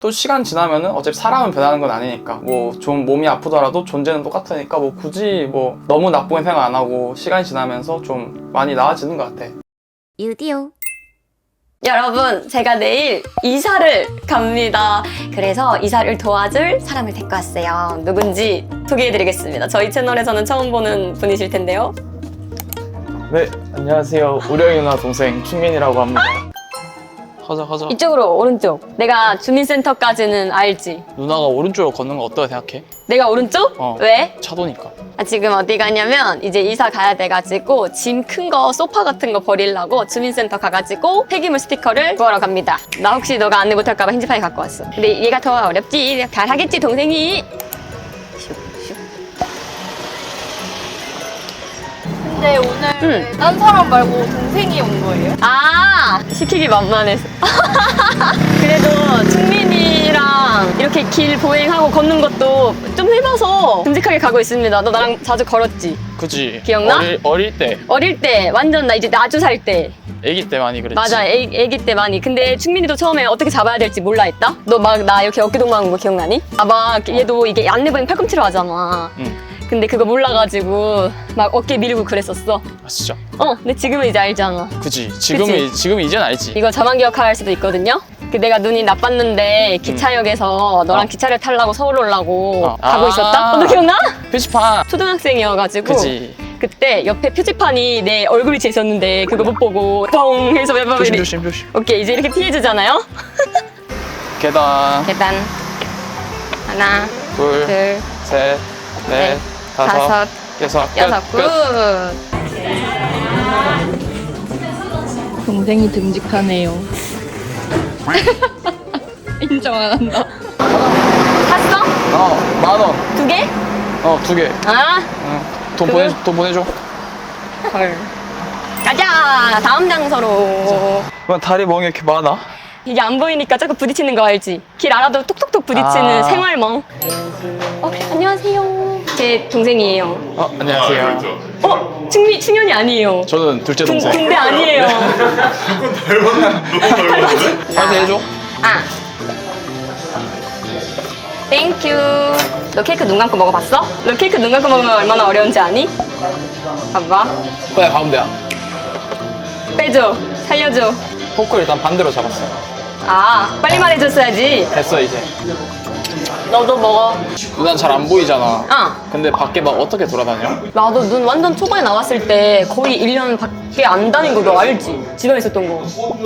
또 시간 지나면은 어차피 사람은 변하는 건 아니니까 뭐 좀 몸이 아프더라도 존재는 똑같으니까 뭐 굳이 뭐 너무 나쁘게 생각 안 하고 시간이 지나면서 좀 많이 나아지는 것 같아. 유디오. 여러분, 제가 내일 이사를 갑니다. 그래서 이사를 도와줄 사람을 데리고 왔어요. 누군지 소개해드리겠습니다. 저희 채널에서는 처음 보는 분이실 텐데요. 네, 안녕하세요. 우령이 누나 동생 충민이라고 합니다. 가자, 가자. 이쪽으로 오른쪽. 내가 주민센터까지는 알지. 누나가 오른쪽으로 걷는 거 어떻게 생각해? 내가 오른쪽? 어. 왜? 차도니까. 아, 지금 어디 가냐면 이제 이사 가야 돼가지고 짐 큰 거 소파 같은 거 버리려고 주민센터 가가지고 폐기물 스티커를 구하러 갑니다. 나 혹시 너가 안내 못할까봐 힌지파이 갖고 왔어. 근데 얘가 더 어렵지. 잘 하겠지 동생이. 슉, 슉. 근데 오늘 응. 딴 사람 말고 동생이 온 거예요? 아 시키기 만만해서. 그래도 충민이랑 이렇게 길 보행하고 걷는 것도 좀 해봐서 듬직하게 가고 있습니다. 너 나랑 자주 걸었지? 그지? 기억나? 어릴, 어릴 때, 어릴 때 완전 나 이제 나주 살 때. 아기 때 많이 그랬지. 맞아, 애, 애기 때 많이. 근데 충민이도 처음에 어떻게 잡아야 될지 몰라 했다? 너 막 나 이렇게 어깨 동무하는 거 기억나니? 아, 막 얘도 이게 안내보행 팔꿈치로 하잖아. 응. 근데 그거 몰라가지고 막 어깨 밀고 그랬었어. 아, 진짜. 어, 근데 지금은 이제 알잖아. 그지? 지금이, 지금 이젠 알지. 이거 저만 기억할 수도 있거든요? 그 내가 눈이 나빴는데 기차역에서 너랑 어. 기차를 타려고 서울 오려고 어. 가고 아. 있었다? 어, 너 기억나? 표지판. 초등학생이어가지고 그지? 그때 옆에 표지판이 내 얼굴이 제 있었는데 그거 못 보고 뻥 해서 몇 조심, 번이 조심, 조심. 오케이 이제 이렇게 피해주잖아요? 계단. 계단 하나 둘, 둘 셋, 넷, 넷, 다섯, 다섯 여섯, 끝, 여섯 끝. 굿 동생이 듬직하네요. 인정 안 한다. 샀어? 어, 만 원. 두 개? 어, 두 개. 아? 응. 돈 그래? 보내, 돈 보내줘. 헐 가자 다음 장소로 왜 다리 멍이 이렇게 많아? 이게 안 보이니까 자꾸 부딪히는 거 알지? 길 알아도 톡톡톡 부딪히는 아. 생활멍 어, 안녕하세요 제 동생이에요 어, 안녕하세요. 어? 충미, 충현이 아니에요 저는 둘째 군, 동생. 군대 아니에요 파이팅 해줘. 아. 땡큐. 너 케이크 눈 감고 먹어봤어? 너 케이크 눈 감고 먹으면 얼마나 어려운지 아니? 봐봐. 그래, 가운데야. 빼줘. 살려줘. 포크 일단 반대로 잡았어. 아, 빨리 말해줬어야지. 됐어, 이제. 너도 먹어. 누난 잘 안 보이잖아. 아, 근데 밖에 막 어떻게 돌아다녀? 나도 눈 완전 초반에 나왔을 때 거의 1년 밖에 안 다닌 거 너 알지? 집안에 있었던 거.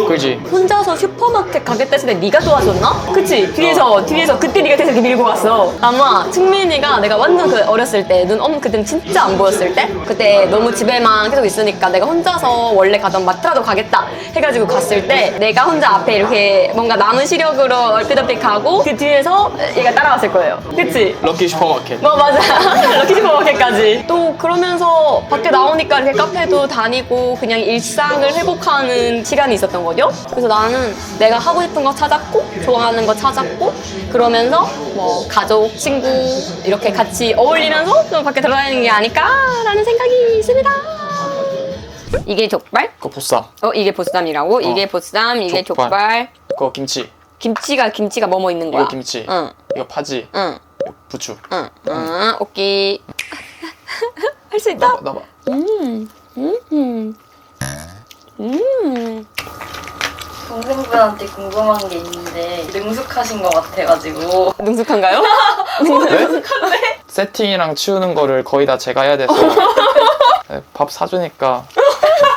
그지? 혼자서 슈퍼마켓 가겠다 했을 때 네가 도와줬나? 그치? 뒤에서 뒤에서 그때 네가 계속 밀고 갔어 아마 승민이가 내가 완전 그 어렸을 때 눈 엄 그때는 진짜 안 보였을 때 그때 너무 집에만 계속 있으니까 내가 혼자서 원래 가던 마트라도 가겠다 해가지고 갔을 때 내가 혼자 앞에 이렇게 뭔가 남은 시력으로 얼핏얼핏 가고 그 뒤에서 얘가 따라왔을 거예요 그치? 럭키 슈퍼마켓. 뭐 맞아 럭키 슈퍼마켓까지 또 그러면서 밖에 나오니까 이렇게 카페도 다니고 그냥 일상을 회복하는 시간이 있었던 거죠 그래서 나는 내가 하고 싶은 거 찾았고 좋아하는 거 찾았고 그러면서 뭐 가족 친구 이렇게 같이 어울리면서 좀 밖에 돌아다니는 게 아닐까라는 생각이 있습니다 이게 족발 그거 보쌈. 어 이게 보쌈이라고 이게 보쌈 이게 족발. 족발 그거 김치. 김치가 김치가 뭐뭐 있는 거야 이거 김치. 응 이거 파지. 응. 부추. 응, 응, 오케이. 할 수 있다? 나봐, 나봐. 음, 음, 음. 동생분한테 궁금한 게 있는데 능숙하신 것 같아가지고 능숙한가요? 네? 세팅이랑 치우는 거를 거의 다 제가 해야 돼서 네, 밥 사주니까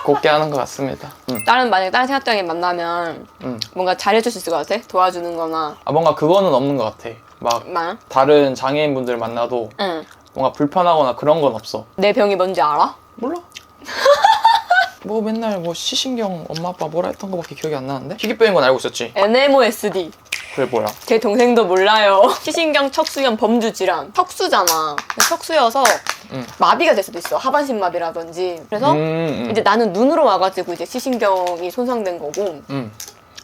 곱게 하는 것 같습니다. 음, 다른 만약에 다른 생각장애 만나면 음. 뭔가 잘해줄 수 있을 것 같아? 도와주는 거나 아, 뭔가 그거는 없는 것 같아. 막 막. 다른 장애인분들 만나도 응. 뭔가 불편하거나 그런 건 없어. 내 병이 뭔지 알아? 몰라. 뭐 맨날 뭐 시신경 엄마 아빠 뭐라 했던 거밖에 기억이 안 나는데? 희귀병인 건 알고 있었지. NMOSD. 그게 뭐야? 제 동생도 몰라요. 시신경 척수염 범주 질환. 척수잖아. 척수여서 음. 마비가 될 수도 있어. 하반신 마비라든지. 그래서 음, 음. 이제 나는 눈으로 와가지고 이제 시신경이 손상된 거고 음,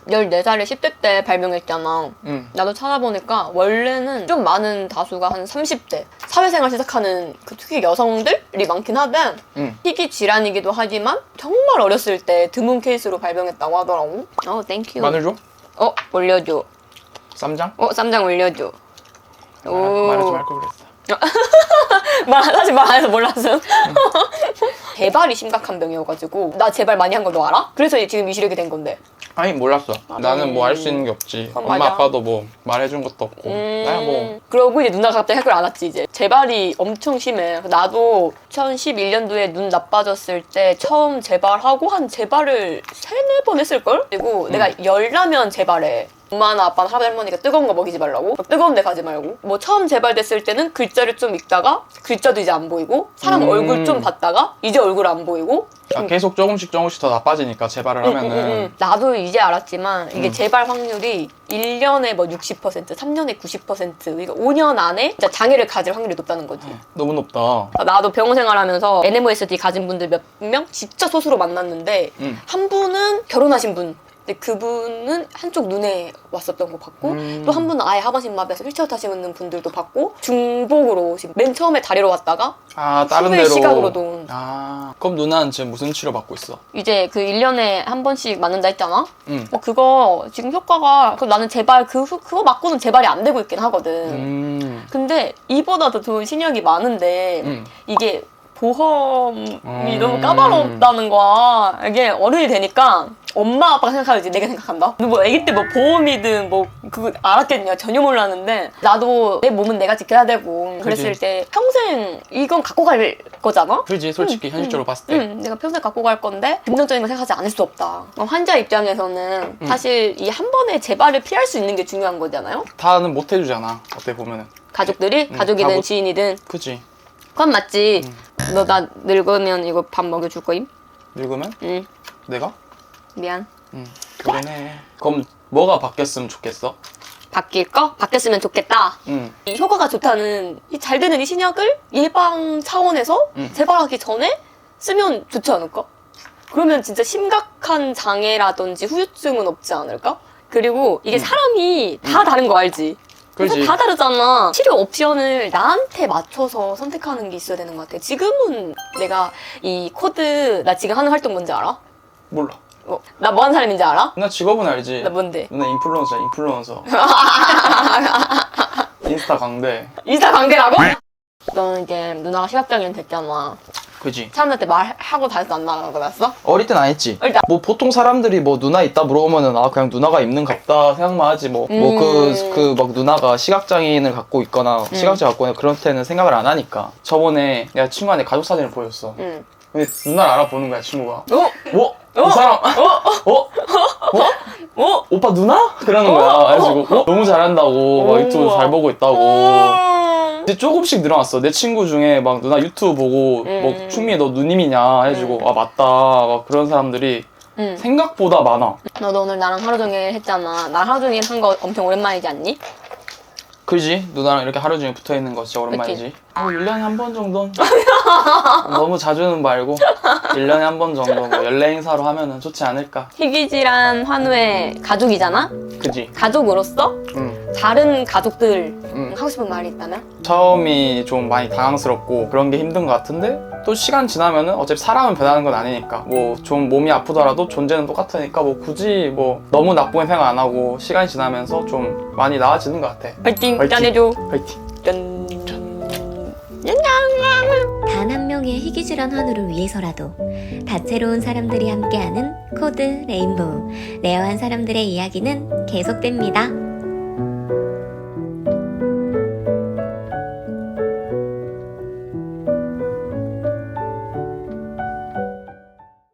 14살에 10대 때 발병했잖아. 음. 나도 찾아보니까 원래는 좀 많은 다수가 한 30대 사회생활 시작하는 그 특히 여성들이 많긴 하대 음. 희귀 질환이기도 하지만 정말 어렸을 때 드문 케이스로 발병했다고 하더라고 어 땡큐 마늘 줘? 어 올려줘 쌈장? 어 쌈장 올려줘. 말, 말하지 말걸 그랬어. 말 사실 말안 해서 몰랐음. 재발이 심각한 병이어가지고 나 재발 많이 한 거 너 알아? 그래서 지금 이 시력이 된 건데. 아니 몰랐어. 아, 나는 뭐 네. 알수 있는 게 없지. 그럼 엄마 맞아. 아빠도 뭐 말해준 것도 없고. 나야 뭐 그러고 이제 누나가 갑자기 학교를 안 왔지 이제 재발이 엄청 심해 나도 2011년도에 눈 나빠졌을 때 처음 재발하고 한 재발을 세네 번 했을걸? 그리고 내가 열나면 재발해 엄마나 아빠나 할아버지 할머니가 뜨거운 거 먹이지 말라고 뭐 뜨거운 데 가지 말고 뭐 처음 재발됐을 때는 글자를 좀 읽다가 글자도 이제 안 보이고 사람 음. 얼굴 좀 봤다가 이제 얼굴 안 보이고 아, 계속 조금씩 조금씩 더 나빠지니까 재발을 응, 하면은 응, 응. 나도 이제 알았지만 이게 음. 재발 확률이 1년에 뭐 60%, 3년에 90%, 그러니까 5년 안에 진짜 장애를 가질 확률이 높다는 거지. 너무 높다. 나도 병원 생활하면서 NMOSD 가진 분들 몇 명 진짜 소수로 만났는데 응. 한 분은 결혼하신 분. 근데 그분은 한쪽 눈에 왔었던 거 봤고 음. 또 한 분은 아예 하반신 마비에서 휠체어 타시는 분들도 봤고 중복으로 오신 맨 처음에 다리로 왔다가 아 다른 후배 데로. 시각으로도. 아 그럼 누나는 지금 무슨 치료 받고 있어? 이제 그 1년에 한 번씩 맞는다 했잖아 응. 어, 그거 지금 효과가 그 나는 재발 그 후- 그거 맞고는 재발이 안 되고 있긴 하거든. 음. 근데 이보다 더 좋은 신약이 많은데 음. 이게 보험이 음. 너무 까다롭다는 거야. 이게 어른이 되니까 엄마 아빠가 생각하지 내가 생각한다. 뭐 아기 때 뭐 보험이든 뭐 그거 알았겠냐 전혀 몰랐는데 나도 내 몸은 내가 지켜야 되고 그랬을 그지. 때 평생 이건 갖고 갈 거잖아. 그지 솔직히 현실적으로 봤을 때. 응, 내가 평생 갖고 갈 건데 긍정적인 걸 생각하지 않을 수 없다. 환자 입장에서는 음. 사실 이 한 번의 재발을 피할 수 있는 게 중요한 거잖아요. 다는 못 해주잖아. 어때 보면은. 가족들이 음, 가족이든 다 못- 지인이든 그지. 그건 맞지. 음. 너 나 늙으면 이거 밥 먹여줄 거임? 늙으면 응, 내가? 미안. 응. 그러네. 그럼 뭐가 바뀌었으면 좋겠어? 바뀔 거? 바뀌었으면 좋겠다. 응. 이 효과가 좋다는 이 잘 되는 이 신약을 예방 차원에서 음. 재발하기 전에 쓰면 좋지 않을까? 그러면 진짜 심각한 장애라든지 후유증은 없지 않을까? 그리고 이게 음. 사람이 다 다른 거 알지? 그래서 그지. 다 다르잖아. 치료 옵션을 나한테 맞춰서 선택하는 게 있어야 되는 것 같아. 지금은 내가 이 코드, 나 지금 하는 활동 뭔지 알아? 몰라. 어, 나뭐 하는 사람인지 알아? 누나 직업은 알지. 나 뭔데? 누나 인플루언서야 인플루언서. 인스타 강대. 인스타 관계라고? 너는 이제 누나가 시각장애인 됐잖아. 그지. 사람들한테 말하고 다녀서 안 나가고 났어? 어릴 땐 안 했지. 일단- 뭐 보통 사람들이 뭐 누나 있다 물어보면은 아 그냥 누나가 입는 갑다 생각만 하지 뭐 뭐그 음. 그막 누나가 시각장애인을 갖고 있거나 시각장애 갖고 있거나 그런 때는 생각을 안 하니까 저번에 내가 친구한테 가족 사진을 보였어. 응. 근데 누나를 알아보는 거야 친구가. 어? 어? 이 사람 어? 어? 어? 오빠 누나? 그러는 거야. 그래가지고 어? 너무 잘한다고 막 유튜브. 잘 보고 있다고. 음. 이제 조금씩 늘어났어. 내 친구 중에 막 누나 유튜브 보고 음. 뭐 충미 너 누님이냐 해가지고 아 맞다 막 그런 사람들이 응. 생각보다 많아. 너도 오늘 나랑 하루 종일 했잖아. 나 하루 종일 한 거 엄청 오랜만이지 않니? 그지? 누나랑 이렇게 하루 종일 붙어 있는 거 진짜 오랜만이지. 뭐 1년에 한 번 정도는 너무 자주는 말고 1년에 한 번 정도 뭐 연례 행사로 하면은 좋지 않을까. 희귀질환 환우의 가족이잖아? 그지? 가족으로서 응. 다른 가족들 응. 하고 싶은 말이 있다면? 처음이 좀 많이 당황스럽고 그런 게 힘든 것 같은데 또 시간 지나면은 어차피 사람은 변하는 건 아니니까 뭐 좀 몸이 아프더라도 존재는 똑같으니까 뭐 굳이 뭐 너무 나쁘게 생각 안 하고 시간이 지나면서 좀 많이 나아지는 것 같아. 화이팅! 짠해줘! 화이팅! 희귀질환 환우를 위해서라도 다채로운 사람들이 함께하는 코드 레인보우 레어한 사람들의 이야기는 계속됩니다.